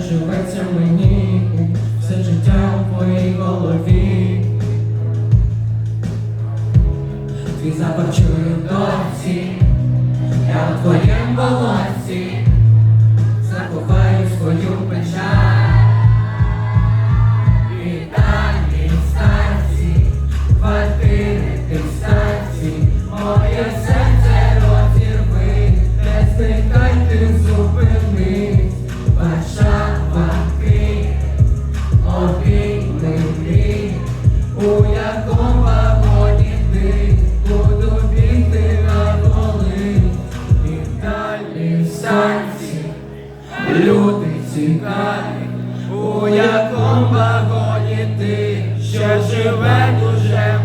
живеться мені, все життя у твоїй голові. Твій запах чую досі, я у твоєму волосі, люди цікаві, у якому вагоні ти, ще живе дуже.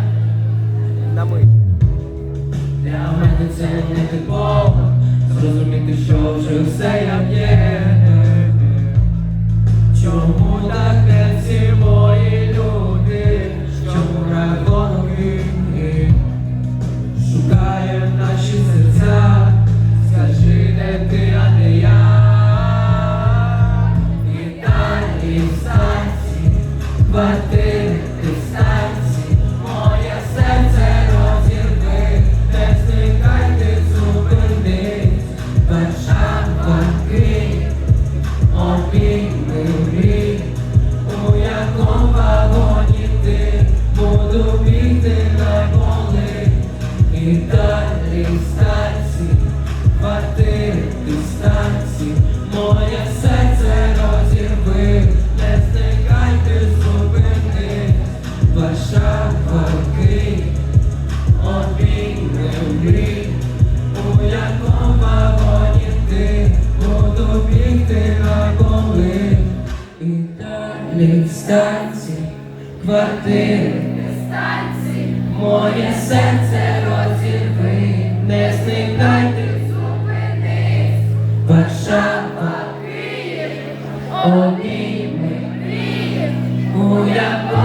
Для мене це не типово, зрозуміти, що вже все як є. Обійми мрій, у якому вагоні буду бігти на і далі станції, дистанції, моє серце далі станції, квартири Станції, Моє серце розірви, не зникайте, зупинись, Варшава, Київ, обійми, у якому